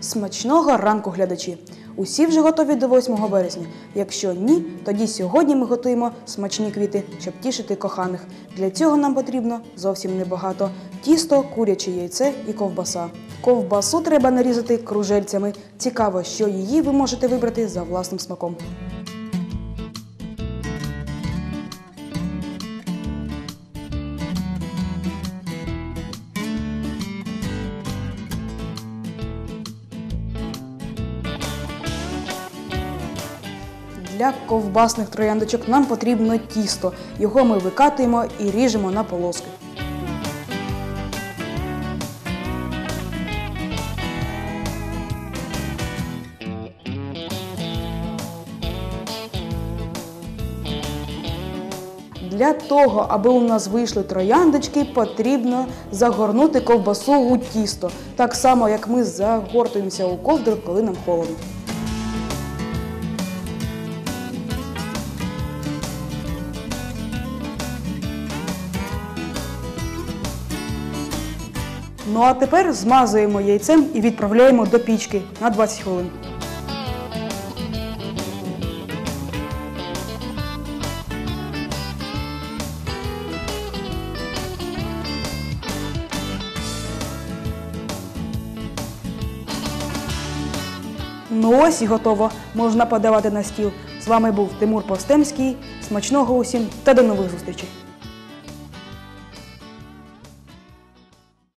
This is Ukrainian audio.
Смачного ранку, глядачі! Усі вже готові до 8 березня. Якщо ні, тоді сьогодні ми готуємо смачні квіти, щоб тішити коханих. Для цього нам потрібно зовсім небагато: тісто, куряче яйце і ковбаса. Ковбасу треба нарізати кружельцями. Цікаво, що її ви можете вибрати за власним смаком. Для ковбасних трояндочок нам потрібно тісто. Його ми викатуємо і ріжемо на полоски. Для того, аби у нас вийшли трояндочки, потрібно загорнути ковбасу у тісто, так само як ми загортуємося у ковдру, коли нам холодно. Ну а тепер змазуємо яйцем і відправляємо до пічки на 20 хвилин. Ну ось і готово. Можна подавати на стіл. З вами був Тимур Постемський. Смачного усім та до нових зустрічей!